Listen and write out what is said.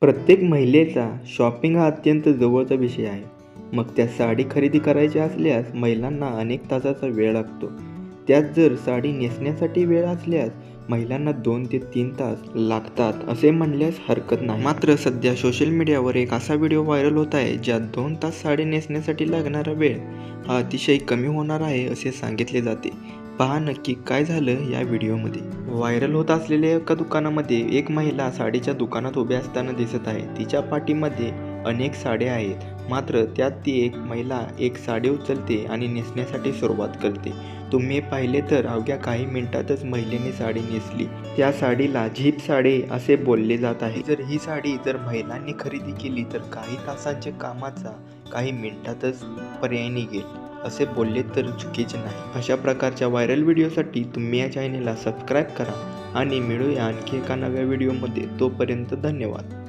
प्रत्येक महिलेचा शॉपिंग हा अत्यंत जवळचा विषय आहे. मग त्या साडी खरेदी करायची असल्यास महिलांना अनेक तासाचा वेळ लागतो. त्यात जर साडी नेसण्यासाठी वेळ असल्यास महिलांना दोन ते तीन तास लागतात असे म्हणल्यास हरकत नाही. मात्र सध्या सोशल मीडियावर एक असा व्हिडिओ व्हायरल होत आहे ज्यात दोन तास साडी नेसण्यासाठी लागणारा वेळ हा अतिशय कमी होणार आहे असे सांगितले जाते. पहा नक्की काय झालं या व्हिडिओमध्ये. व्हायरल होत असलेल्या एका दुकानामध्ये एक महिला साडीच्या दुकानात उभी असताना दिसत आहे. तिच्या पाठीमध्ये अनेक साड्या आहेत. मात्र त्यात ती एक महिला एक साडी उचलते आणि नेसण्यासाठी सुरुवात करते. तुम्ही पाहिले तर अवघ्या काही मिनिटातच महिलेने साडी नेसली. त्या साडीला झीप साडी असे बोलले जात आहे. जर ही साडी जर महिलांनी खरेदी केली तर काही तासांच्या कामाचा काही मिनिटातच पर्याय निघेल. असे बोलले तर चुकीचे नाही. अशा प्रकारच्या व्हायरल व्हिडिओसाठी तुम्ही या चॅनेलला सबस्क्राईब करा आणि मिळूया आणखी एका नव्या व्हिडिओमध्ये. तोपर्यंत धन्यवाद.